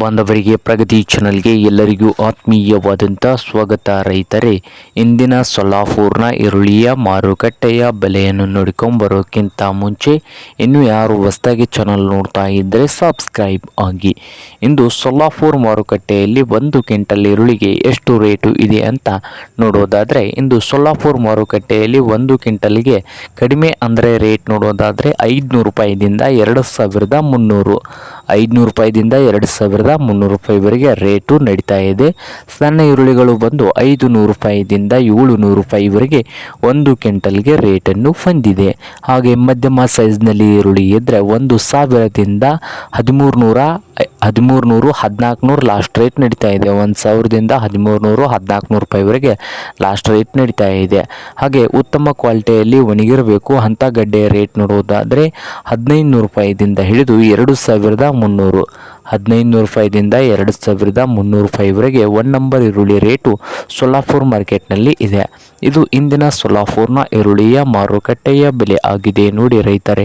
ಬಾಂಧವರಿಗೆ ಪ್ರಗತಿ ಚಾನಲ್ಗೆ ಎಲ್ಲರಿಗೂ ಆತ್ಮೀಯವಾದಂಥ ಸ್ವಾಗತ. ರೈತರೇ, ಇಂದಿನ ಸೊಲ್ಲಾಪುರ್ನ ಈರುಳ್ಳಿಯ ಮಾರುಕಟ್ಟೆಯ ಬೆಲೆಯನ್ನು ನೋಡಿಕೊಂಬರೋಕ್ಕಿಂತ ಮುಂಚೆ ಇನ್ನು ಯಾರು ಹೊಸದಾಗಿ ಚಾನಲ್ ನೋಡ್ತಾ ಇದ್ದರೆ ಸಬ್ಸ್ಕ್ರೈಬ್ ಆಗಿ. ಇಂದು ಸೊಲ್ಲಾಪುರ್ ಮಾರುಕಟ್ಟೆಯಲ್ಲಿ ಒಂದು ಕ್ವಿಂಟಲ್ ಈರುಳ್ಳಿಗೆ ಎಷ್ಟು ರೇಟು ಇದೆ ಅಂತ ನೋಡೋದಾದರೆ, ಇಂದು ಸೊಲ್ಲಾಪುರ್ ಮಾರುಕಟ್ಟೆಯಲ್ಲಿ ಒಂದು ಕ್ವಿಂಟಲ್ಗೆ ಕಡಿಮೆ ಅಂದರೆ ರೇಟ್ ನೋಡೋದಾದರೆ ಐದುನೂರು ರೂಪಾಯಿದಿಂದ ಎರಡು ಸಾವಿರದ ಮುನ್ನೂರು. ಐದುನೂರು ರೂಪಾಯಿದಿಂದ ಎರಡು ಸಾವಿರದ ಮುನ್ನೂರು ರೂಪಾಯಿವರೆಗೆ ರೇಟು ನಡೀತಾ ಇದೆ. ಸಣ್ಣ ಈರುಳ್ಳಿಗಳು ಬಂದು ಐದು ನೂರು ರೂಪಾಯಿದಿಂದ ಏಳು ನೂರು ರೂಪಾಯಿವರೆಗೆ ಒಂದು ಕ್ವಿಂಟಲ್ಗೆ ರೇಟನ್ನು ಹೊಂದಿದೆ. ಹಾಗೆ ಮಧ್ಯಮ ಸೈಜ್ನಲ್ಲಿ ಈರುಳ್ಳಿ ಇದ್ದರೆ ಒಂದು ಸಾವಿರದಿಂದ ಹದಿಮೂರು ನೂರ ಹದಿಮೂರು ನೂರು ಹದಿನಾಲ್ಕು ನೂರು ಲಾಸ್ಟ್ ರೇಟ್ ನಡೀತಾ ಇದೆ. ಒಂದು ಸಾವಿರದಿಂದ ಹದಿಮೂರು ನೂರು ಹದಿನಾಲ್ಕು ನೂರು ರೂಪಾಯಿವರೆಗೆ ಲಾಸ್ಟ್ ರೇಟ್ ನಡೀತಾ ಇದೆ. ಹಾಗೆ ಉತ್ತಮ ಕ್ವಾಲಿಟಿಯಲ್ಲಿ ಒಣಗಿರಬೇಕು ಅಂಥ ಗಡ್ಡೆಯ ರೇಟ್ ನೋಡುವುದಾದರೆ ಹದಿನೈದು ನೂರು ರೂಪಾಯಿದಿಂದ ಹಿಡಿದು ಎರಡು ಸಾವಿರದ ಮುನ್ನೂರು. ಹದಿನೈದು ನೂರು ರೂಪಾಯಿದಿಂದ ಎರಡು ಸಾವಿರದ ಮುನ್ನೂರು ರೂಪಾಯಿವರೆಗೆ ಒನ್ ನಂಬರ್ ಈರುಳ್ಳಿ ರೇಟು ಸೊಲ್ಲಾಪುರ್ ಮಾರ್ಕೆಟ್ನಲ್ಲಿ ಇದೆ. ಇದು ಇಂದಿನ ಸೊಲ್ಲಾಪುರ್ನ ಈರುಳ್ಳಿಯ ಮಾರುಕಟ್ಟೆಯ ಬೆಲೆ ಆಗಿದೆ. ನೋಡಿ ರೈತರೇ.